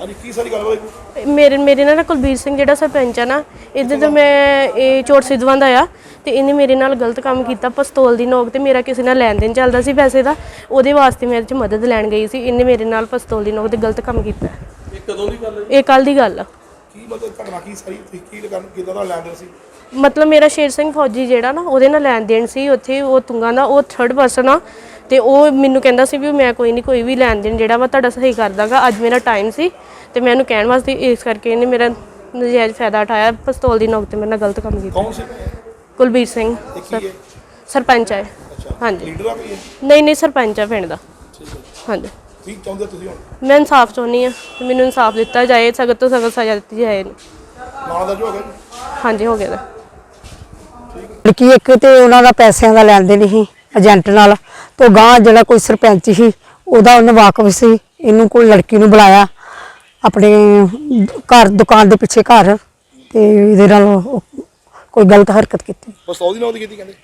ਹਾਂਜੀ ਕੀ ਸਾਰੀ ਗੱਲ ਹੋਈ ਮੇਰੇ ਮੇਰੇ ਨਾਲ ਨਾ ਕੁਲਬੀਰ ਸਿੰਘ ਜਿਹੜਾ ਸਰਪੰਚ ਆ ਨਾ ਇਹਦੇ ਤੋਂ ਮੈਂ ਇਹ ਚੋਟ ਸਿੱਧਵਾਂ ਦਾ ਆ ਤੇ ਇਹਨੇ ਮੇਰੇ ਨਾਲ ਗਲਤ ਕੰਮ ਕੀਤਾ ਪਿਸਤੌਲ ਦੀ ਨੋਕ ਤੇ ਮੇਰਾ ਕਿਸੇ ਨਾਲ ਲੈਣ ਦੇਣ ਚੱਲਦਾ ਸੀ ਪੈਸੇ ਦਾ ਉਹਦੇ ਵਾਸਤੇ ਮੈਂ ਇਹ 'ਚ ਮਦਦ ਲੈਣ ਗਈ ਸੀ ਇਹਨੇ ਮੇਰੇ ਨਾਲ ਪਿਸਤੌਲ ਦੀ ਨੋਕ ਤੇ ਗਲਤ ਕੰਮ ਕੀਤਾ। ਇਹ ਕਦੋਂ ਦੀ ਗੱਲ ਹੈ? ਇਹ ਕੱਲ ਦੀ ਗੱਲ ਆ। ਕੀ ਮਤਲਬ ਘਟਨਾ ਕੀ ਸਾਰੀ ਤੁਸੀਂ ਕੀ ਕਰਨ ਕਿਦਾਂ ਦਾ ਲੈਂਦੇ ਸੀ? ਮਤਲਬ ਮੇਰਾ ਸ਼ੇਰ ਸਿੰਘ ਫੌਜੀ ਜਿਹੜਾ ਨਾ ਉਹਦੇ ਨਾਲ ਲੈਣ ਦੇਣ ਸੀ ਉੱਥੇ ਉਹ ਤੁੰਗਾ ਦਾ ਉਹ ਥਰਡ ਪਰਸਨ ਆ ਤੇ ਉਹ ਮੈਨੂੰ ਕਹਿੰਦਾ ਸੀ ਵੀ ਮੈਂ ਕੋਈ ਨਹੀਂ ਕੋਈ ਵੀ ਲੈਣ ਦੇਣ ਜਿਹੜਾ ਵਾ ਤੁਹਾਡਾ ਸਹੀ ਕਰ ਦਾਂਗਾ। ਅੱਜ ਮੇਰਾ ਟਾਈਮ ਸੀ ਤੇ ਮੈਂ ਉਹਨੂੰ ਕਹਿਣ ਵਾਸਤੇ ਇਸ ਕਰਕੇ ਇਹਨੇ ਮੇਰਾ ਨਜਾਇਜ਼ ਫਾਇਦਾ ਉਠਾਇਆ। ਪਿਸਤੌਲ ਦੀ ਨੋਕ ਤੇ ਮੇਰੇ ਨਾਲ ਗਲਤ ਕੰਮ ਕੀਤਾ। ਕੌਣ ਸੀ? ਕੁਲਬੀਰ ਸਿੰਘ। ਹੈ? ਸਰਪੰਚ ਹੈ। ਹਾਂਜੀ। ਲੀਡਰ ਆ ਕੋਈ ਹੈ ਨਹੀਂ ਨਹੀਂ ਸਰਪੰਚ ਆ ਪਿੰਡ ਦਾ। ਠੀਕ ਹੈ। ਹਾਂਜੀ। ਕੀ ਚਾਹੁੰਦੇ ਤੁਸੀਂ ਹੁਣ? ਮੈਂ ਇਨਸਾਫ ਚਾਹੁੰਦੀ ਆ ਮੈਨੂੰ ਇਨਸਾਫ ਦਿੱਤਾ ਜਾਏ ਸਖਤ ਤੋਂ ਸਖਤ ਸਜ਼ਾ ਦਿੱਤੀ ਜਾਏ। ਇਹਨੂੰ। ਮਾਣਾ ਦਰਜ ਹੋ ਗਿਆ ਜੀ? ਹਾਂਜੀ ਹੋ ਗਿਆ ਦਾ ਲੜਕੀ ਇੱਕ ਤੇ ਉਹਨਾਂ ਦਾ ਪੈਸਿਆਂ ਦਾ ਲੈਣ ਦੇਣ ਸੀ। ਏਜੰਟ ਨਾਲ ਤੋਂ ਗਾਂ ਜਿਹੜਾ ਕੋਈ ਸਰਪੰਚ ਸੀ ਉਹਦਾ ਉਹਨੂੰ ਵਾਕਫ ਸੀ ਇਹਨੂੰ ਕੋਈ ਲੜਕੀ ਨੂੰ ਬੁਲਾਇਆ ਆਪਣੇ ਘਰ ਦੁਕਾਨ ਦੇ ਪਿੱਛੇ ਘਰ ਤੇ ਇਹਦੇ ਨਾਲ ਉਹ ਕੋਈ ਗਲਤ ਹਰਕਤ ਕੀਤੀ। ਪਿਸਤੌਲ ਦੀ ਨੌ ਦੀ ਕੀਤੀ ਕਹਿੰਦੇ?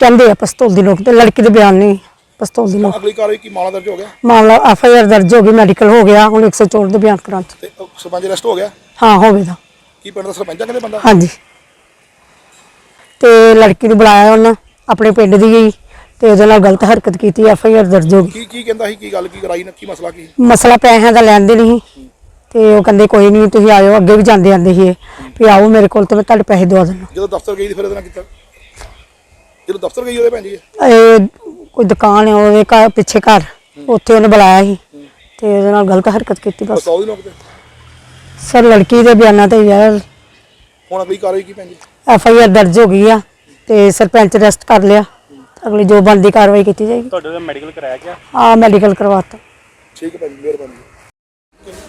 ਕਹਿੰਦੇ ਆ ਪਿਸਤੌਲ ਦੀ ਲੋਕ ਤੇ ਲੜਕੀ ਦੇ ਬਿਆਨ ਨਹੀਂ ਪਿਸਤੌਲ ਦੀ ਲੋਕ ਅਗਲੀ ਕਾਰਵਾਈ ਕੀ ਮਾਣਾ ਦਰਜ ਹੋ ਗਿਆ? ਮਾਮਲਾ ਐਫ ਆਈ ਆਰ ਦਰਜ ਹੋ ਗਈ ਮੈਡੀਕਲ ਹੋ ਗਿਆ ਹੁਣ 104 ਦੇ ਬਿਆਨ ਕਰਾਂ। ਤੇ ਸਰਪੰਚ ਅਰੈਸਟ ਹੋ ਗਿਆ? ਹਾਂ ਹੋਵੇਗਾ ਕੀ ਪਿੰਡ ਦਾ ਸਰਪੰਚ ਆ ਕਹਿੰਦੇ ਬੰਦਾ? ਹਾਂਜੀ। ਤੇ ਲੜਕੀ ਨੂੰ ਬੁਲਾਇਆ ਉਹਨਾਂ ਆਪਣੇ ਪਿੰਡ ਦੀ ਗਈ ਤੇ ਉਹਦੇ ਨਾਲ ਗਲਤ ਹਰਕਤ ਕੀਤੀ ਐਫ ਆਈ ਆਰ ਦਰਜ ਹੋ ਗਈ। ਕੀ ਕੀ ਕਹਿੰਦਾ ਸੀ? ਕੀ ਗੱਲ ਕੀ ਕਰਾਈ? ਨਾ ਕੀ ਮਸਲਾ ਕੀ? ਮਸਲਾ ਪੈਸਿਆਂ ਦਾ ਲੈਣ ਦੇ ਨਹੀਂ ਤੇ ਉਹ ਕਹਿੰਦੇ ਕੋਈ ਨਹੀਂ ਤੁਸੀਂ ਆਇਓ ਅੱਗੇ ਵੀ ਜਾਂਦੇ ਆਂਦੇ ਸੀ ਇਹ, ਵੀ ਆਓ ਮੇਰੇ ਕੋਲ ਤੇ ਮੈਂ ਤੁਹਾਡੇ ਪੈਸੇ ਦਵਾ ਦਿੰਦਾ। ਜਦੋਂ ਦਫ਼ਤਰ ਗਈ ਤੇ ਫਿਰ ਇਹਦੇ ਨਾਲ ਕੀਤਾ? ਜਦੋਂ ਦਫ਼ਤਰ ਗਈ ਉਹਦੇ ਭੈਣ ਜੀ? ਇਹ ਕੋਈ ਦੁਕਾਨ ਹੈ ਉਹਦੇ ਘਰ ਪਿੱਛੇ ਘਰ। ਉੱਥੇ ਉਹਨੇ ਬੁਲਾਇਆ ਸੀ। ਤੇ ਉਹਦੇ ਨਾਲ ਗਲਤ ਹਰਕਤ ਕੀਤੀ ਬਸ। ਪਿਸਤੌਲ ਦੀ ਨੌਕ ਤੇ? ਸਰ ਲੜਕੀ ਦੇ ਬਿਆਨਾਂ ਤੇ ਯਾਰ ਹੁਣ ਅਗਲੀ ਕਾਰਵਾਈ ਕੀ ਭੈਣ ਜੀ? ਐਫ ਆਈ ਆਰ ਦਰਜ ਹੋ ਗਈ ਆ ਤੇ ਸਰਪੰਚ ਅਰੈਸਟ ਕਰ ਲਿਆ। ਅਗਲੀ ਜੋ ਬਣਦੀ ਕਾਰਵਾਈ ਕੀਤੀ ਜਾਏਗੀ। ਤੁਹਾਡੇ ਦਾ ਮੈਡੀਕਲ ਕਰਾਇਆ ਗਿਆ? ਆ ਮੈਡੀਕਲ ਕਰਵਾਤਾ। ਠੀਕ ਹੈ ਜੀ ਮਿਹਰਬਾਨੀ।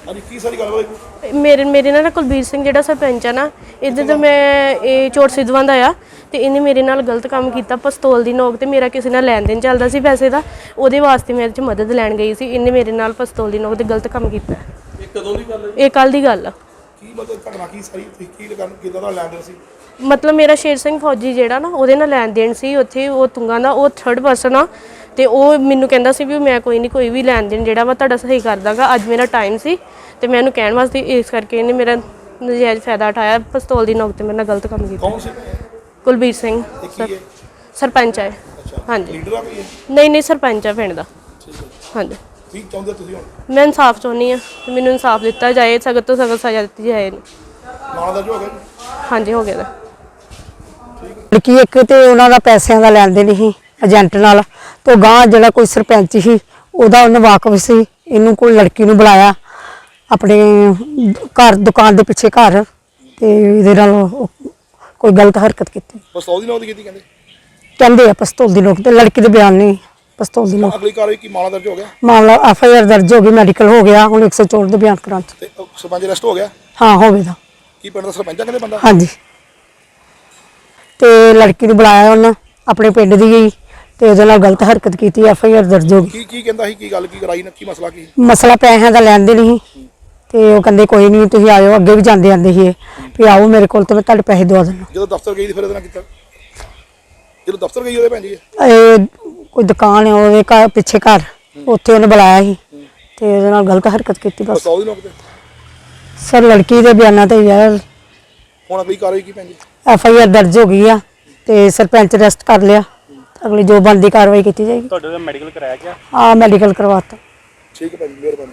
ਹਾਂਜੀ ਕੀ ਸਾਰੀ ਗੱਲ ਹੋਈ ਮੇਰੇ ਮੇਰੇ ਨਾਲ ਨਾ ਕੁਲਬੀਰ ਸਿੰਘ ਜਿਹੜਾ ਸਰਪੰਚ ਆ ਨਾ ਇਹਦੇ ਤੋਂ ਮੈਂ ਇਹ ਚੋਟ ਸਿੱਧਵਾਂ ਦਾ ਆ ਤੇ ਇਹਨੇ ਮੇਰੇ ਨਾਲ ਗਲਤ ਕੰਮ ਕੀਤਾ ਪਿਸਤੌਲ ਦੀ ਨੋਕ ਤੇ ਮੇਰਾ ਕਿਸੇ ਨਾਲ ਲੈਣ ਦੇਣ ਚੱਲਦਾ ਸੀ ਪੈਸੇ ਦਾ ਉਹਦੇ ਵਾਸਤੇ ਮੈਂ ਇਹ 'ਚ ਮਦਦ ਲੈਣ ਗਈ ਸੀ ਇਹਨੇ ਮੇਰੇ ਨਾਲ ਪਿਸਤੌਲ ਦੀ ਨੋਕ ਤੇ ਗਲਤ ਕੰਮ ਕੀਤਾ। ਇਹ ਕਦੋਂ ਦੀ ਗੱਲ ਹੈ? ਇਹ ਕੱਲ ਦੀ ਗੱਲ ਆ। ਕੀ ਮਤਲਬ ਘਟਨਾ ਕੀ ਸਾਰੀ ਤੁਸੀਂ ਕੀ ਕਰਨ ਕਿਦਾਂ ਦਾ ਲੈਂਦੇ ਸੀ? ਮਤਲਬ ਮੇਰਾ ਸ਼ੇਰ ਸਿੰਘ ਫੌਜੀ ਜਿਹੜਾ ਨਾ ਉਹਦੇ ਨਾਲ ਲੈਣ ਦੇਣ ਸੀ ਉੱਥੇ ਉਹ ਤੁੰਗਾ ਦਾ ਉਹ ਥਰਡ ਪਰਸਨ ਆ ਤੇ ਉਹ ਮੈਨੂੰ ਕਹਿੰਦਾ ਸੀ ਵੀ ਮੈਂ ਕੋਈ ਨਹੀਂ ਕੋਈ ਵੀ ਲੈਣ ਦੇਣ ਜਿਹੜਾ ਵਾ ਤੁਹਾਡਾ ਸਹੀ ਕਰ ਦਾਂਗਾ ਅੱਜ ਮੇਰਾ ਟਾਈਮ ਸੀ ਤੇ ਮੈਂ ਉਹਨੂੰ ਕਹਿਣ ਵਾਸਤੇ ਇਸ ਕਰਕੇ ਇਹਨੇ ਮੇਰਾ ਨਜਾਇਜ਼ ਫਾਇਦਾ ਉਠਾਇਆ ਪਿਸਤੌਲ ਦੀ ਨੋਕ ਤੇ ਮੇਰੇ ਨਾਲ ਗਲਤ ਕੰਮ ਕੀਤਾ। ਕੌਣ ਸੀ? ਕੁਲਬੀਰ ਸਿੰਘ ਤੇ ਕੀ ਹੈ? ਸਰਪੰਚ ਹੈ ਅੱਛਾ ਹਾਂਜੀ। ਲੀਡਰ ਆ ਕੋਈ ਹੈ ਨਹੀਂ ਨਹੀਂ ਸਰਪੰਚ ਆ ਪਿੰਡ ਦਾ। ਠੀਕ ਹੈ। ਹਾਂਜੀ। ਕੀ ਚਾਹੁੰਦੇ ਤੁਸੀਂ ਹੁਣ? ਮੈਂ ਇਨਸਾਫ ਚਾਹੁੰਦੀ ਆ ਮੈਨੂੰ ਇਨਸਾਫ ਦਿੱਤਾ ਜਾਏ ਸਖਤ ਤੋਂ ਸਖਤ ਸਜ਼ਾ ਦਿੱਤੀ ਜਾਏ। ਮਾਣਾ ਦਰਜ ਹੋ ਗਿਆ ਜੀ? ਹਾਂਜੀ ਹੋ ਗਿਆ ਦਾ ਲੜਕੀ ਇੱਕ ਤੇ ਉਹਨਾਂ ਦਾ ਪੈਸਿਆਂ ਦਾ ਲੈਣ ਦੇਣ ਸੀ ਏਜੰਟ ਨਾਲ ਤੋਂ ਗਾਂ ਜਿਹੜਾ ਕੋਈ ਸਰਪੰਚ ਸੀ ਉਹਦਾ ਉਹਨੂੰ ਵਾਕਫ ਸੀ ਇਹਨੂੰ ਕੋਈ ਲੜਕੀ ਨੂੰ ਬੁਲਾਇਆ ਆਪਣੇ ਘਰ ਦੁਕਾਨ ਦੇ ਪਿੱਛੇ ਘਰ ਤੇ ਇਹਦੇ ਨਾਲ ਉਹ ਕੋਈ ਗਲਤ ਹਰਕਤ ਕੀਤੀ। ਪਿਸਤੌਲ ਦੀ ਨੌ ਦੀ ਕੀਤੀ ਕਹਿੰਦੇ? ਕਹਿੰਦੇ ਆ ਪਿਸਤੌਲ ਦੀ ਲੋਕ ਤੇ ਲੜਕੀ ਦੇ ਬਿਆਨ ਨਹੀਂ ਪਿਸਤੌਲ ਦੀ ਲੋਕ ਅਗਲੀ ਕਾਰਵਾਈ ਕੀ ਮਾਣਾ ਦਰਜ ਹੋ ਗਿਆ? ਮਾਮਲਾ ਐਫ ਆਈ ਆਰ ਦਰਜ ਹੋ ਗਈ ਮੈਡੀਕਲ ਹੋ ਗਿਆ ਹੁਣ 104 ਦੇ ਬਿਆਨ ਕਰਾਂ। ਤੇ ਉਹ ਸਰਪੰਚ ਅਰੈਸਟ ਹੋ ਗਿਆ? ਹਾਂ ਹੋਵੇਗਾ ਕੀ ਪਿੰਡ ਦਾ ਸਰਪੰਚ ਆ ਕਹਿੰਦੇ ਬੰਦਾ ਹਾਂਜੀ। ਤੇ ਲੜਕੀ ਨੂੰ ਬੁਲਾਇਆ ਉਹਨਾਂ ਆਪਣੇ ਪਿੰਡ ਦੀ ਗਈ ਤੇ ਉਹਦੇ ਨਾਲ ਗਲਤ ਹਰਕਤ ਕੀਤੀ ਐਫ ਆਈ ਆਰ ਦਰਜ ਹੋ ਗਈ। ਕੀ ਕੀ ਕਹਿੰਦਾ ਸੀ ਕੀ ਗੱਲ ਕੀ ਕਰਾਈ ਨਾ ਕੀ ਮਸਲਾ ਕੀ? ਮਸਲਾ ਪੈਸਿਆਂ ਦਾ ਲੈਣ ਦੇ ਨਹੀਂ ਤੇ ਉਹ ਕਹਿੰਦੇ ਕੋਈ ਨਹੀਂ ਤੁਸੀਂ ਆਇਓ ਅੱਗੇ ਵੀ ਜਾਂਦੇ ਆਂਦੇ ਸੀ ਇਹ, ਵੀ ਆਓ ਮੇਰੇ ਕੋਲ ਤੇ ਮੈਂ ਤੁਹਾਡੇ ਪੈਸੇ ਦਵਾ ਦਿੰਦਾ। ਜਦੋਂ ਦਫ਼ਤਰ ਗਈ ਤੇ ਫਿਰ ਇਹਦੇ ਨਾਲ ਕੀਤਾ? ਜਦੋਂ ਦਫ਼ਤਰ ਗਈ ਉਹਦੇ ਭੈਣ ਜੀ ਇਹ ਕੋਈ ਦੁਕਾਨ ਹੈ ਉਹਦੇ ਘਰ ਪਿੱਛੇ ਘਰ ਉੱਥੇ ਉਹਨੇ ਬੁਲਾਇਆ ਸੀ ਤੇ ਉਹਦੇ ਨਾਲ ਗਲਤ ਹਰਕਤ ਕੀਤੀ ਬਸ। ਦੀ ਸਰ ਲੜਕੀ ਦੇ ਬਿਆਨਾਂ ਤੇ ਯਾਰ ਹੁਣ ਅਗਲੀ ਕਾਰਵਾਈ ਕੀ ਜੀ ਐਫ ਆਈ ਆਰ ਦਰਜ ਹੋ ਗਈ ਆ ਤੇ ਸਰਪੰਚ ਅਰੈਸਟ ਕਰ ਲਿਆ। ਅਗਲੀ ਜੋ ਬਣਦੀ ਕਾਰਵਾਈ ਕੀਤੀ ਜਾਏਗੀ। ਤੁਹਾਡੇ ਦਾ ਮੈਡੀਕਲ ਕਰਾਇਆ ਗਿਆ? ਆ ਮੈਡੀਕਲ ਕਰਵਾਤਾ। ਠੀਕ ਹੈ ਭੈਣ ਜੀ ਮਿਹਰਬਾਨੀ।